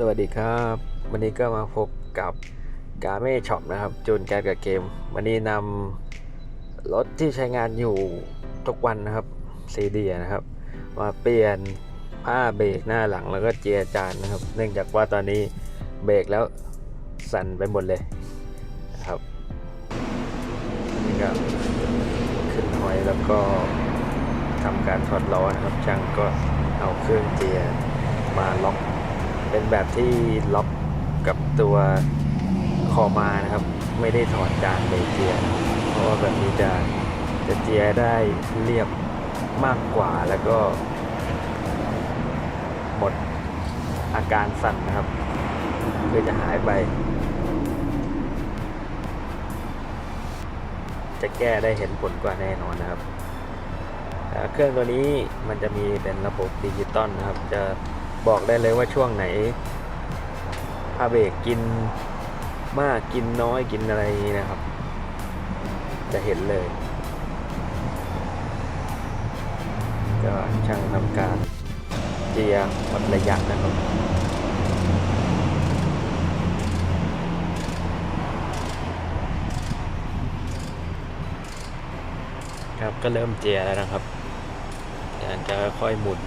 สวัสดีครับ วันนี้ก็มาพบกับกาเม่ช็อปนะครับ จูนแก๊สกับเกม วันนี้นำรถที่ใช้งานอยู่ทุกวันนะครับซีดีนะครับ มาเปลี่ยนผ้าเบรกหน้าหลังแล้วก็เจียจานนะครับ เนื่องจากว่าตอนนี้เบรกแล้วสั่นไปหมดเลยนะครับนี่ก็ขึ้นหอยแล้วก็ทำการถอดล้อนะครับช่างก็เอาเครื่องเจียมาล็อก เป็นแบบที่ล็อกกับตัวคอมานะครับ ไม่ได้ถอดจานเบรกเจียเพราะว่าแบบนี้จะจะเจียได้เรียบมากกว่าแล้วก็ หมดอาการสั่นนะครับคือจะหายไป จะแก้ได้เห็นผลกว่าแน่นอนนะครับ เครื่องตัวนี้มันจะมีเป็นระบบดิจิตอลนะครับ จะ บอกได้เลยว่าช่วงไหนผ้าเบรกกินมากกินน้อยกินอะไรนี้นะครับ จะเห็นเลย ก็ช่างทำการเจียร์วัดระยะนะครับครับก็เริ่มเจียแล้วนะครับอาจารย์จะค่อยหมุน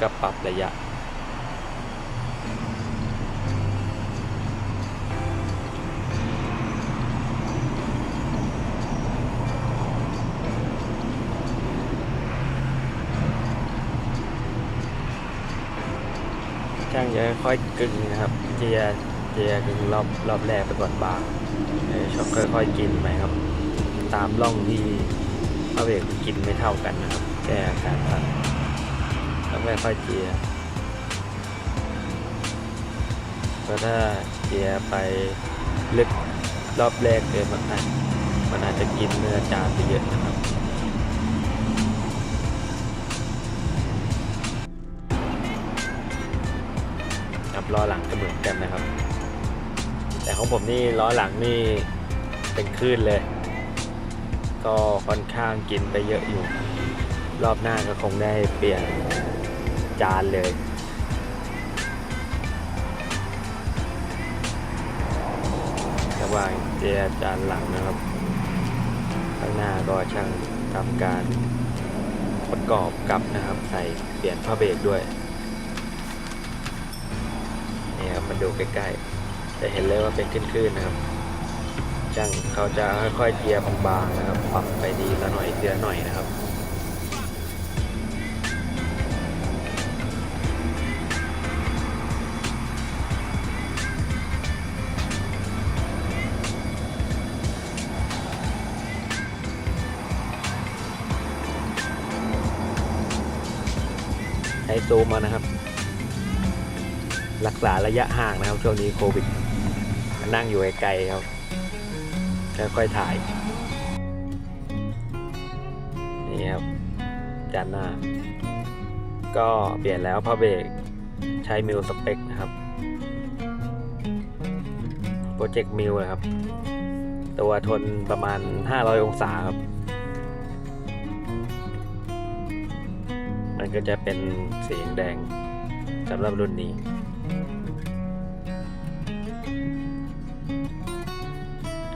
ก็ปรับระยะ ช่างจะค่อยกึ่งนะครับ เจียเจียกึ่งรอบรอบแรกไปก่อนบางเดี๋ยวชอบค่อยๆกินไปครับ ตามร่องที่พระเบรกกินไม่เท่ากันนะครับ แก้อาการสั่น แล้วค่อยเจียเพราะถ้าเจียไปลึกรอบแรกเกินมันอาจมันอาจจะกินเนื้อจานไปเยอะนะครับครับล้อหลังก็เหมือนกันนะครับ แต่ของผมนี่ล้อหลังนี่เป็นคลื่นเลย ก็ค่อนข้างกินไปเยอะอยู่ รอบหน้าก็คงได้เปลี่ยน จานเลย ระหว่างเจียจานหลังนะครับ ข้างหน้าก็ช่างทำการประกอบกับนะครับ ใส่เปลี่ยนผ้าเบรกด้วยนี่ครับมันดูใกล้ๆ จะเห็นเลยว่าเป็นคลื่นๆนะครับช่างเขาจะค่อยๆเจียบางๆนะครับปรับไปดีละหน่อยเดีละหน่อยนะครับ ใช้ซูมมานะครับ รักษาระยะห่างนะครับช่วงนี้โควิด นั่งอยู่ไกลๆครับค่อยๆถ่าย นี่ครับจานหน้า ก็เปลี่ยนแล้วพระเบรกใช้มิลสเปกนะครับโปรเจกต์มิลนะครับ ตัวทนประมาณ 500 องศาครับ มันก็จะเป็นสีแดงสำหรับรุ่นนี้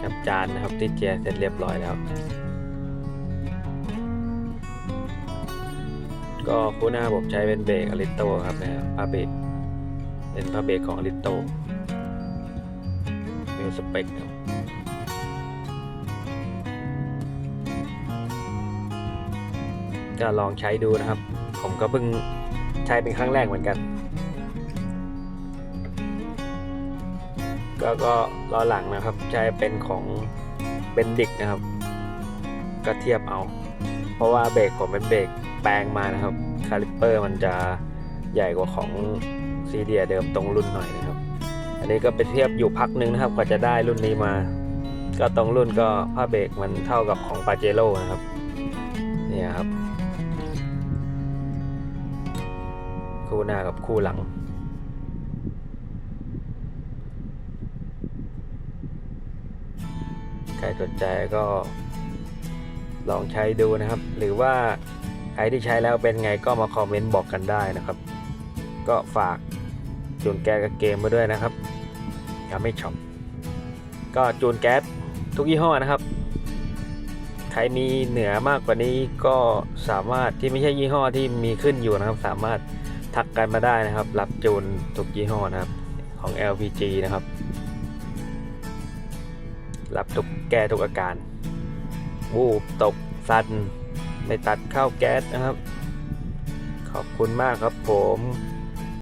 ครับจานนะครับที่เจียเสร็จเรียบร้อยแล้ว ก็คู่หน้าผมใช้เป็นเบรกอลิโตครับนะครับผ้าเบรกเป็นผ้าเบรกของอลิโตมีสเปคครับก็ลองใช้ดูนะครับ ผมก็เพิ่งใช้เป็นครั้งแรกเหมือนกัน ก็ก็ล้อหลังนะครับ ใช้เป็นของเบนดิกนะครับ ก็เทียบเอา เพราะว่าเบรกผมเป็นเบรกแปลงมานะครับ คาลิปเปอร์มันจะใหญ่กว่าของซีเดียเดิมตรงรุ่นหน่อยนะครับ อันนี้ก็ไปเทียบอยู่พักนึงนะครับกว่าจะได้รุ่นนี้มา ก็ตรงรุ่นก็ผ้าเบรกมันเท่ากับของปาเจโร่นะครับ เนี่ยครับ คู่หน้ากับคู่หลัง ใครสนใจก็ลองใช้ดูนะครับ หรือว่าใครที่ใช้แล้วเป็นไงก็มาคอมเมนต์บอกกันได้นะครับ ก็ฝากจูนแก๊สกับเกมมาด้วยนะครับกาเม่ช็อปก็จูนแก๊สทุกยี่ห้อนะครับ ใครมีเหนือมากกว่านี้ก็สามารถที่ไม่ใช่ยี่ห้อที่มีขึ้นอยู่นะครับ สามารถ ทักกันมาได้นะครับ รับจูนทุกยี่ห้อนะครับของ LPG นะครับ รับทุกแก้ทุกอาการ วูบตกสันไม่ตัดเข้าแก๊สนะครับ ขอบคุณมากครับผม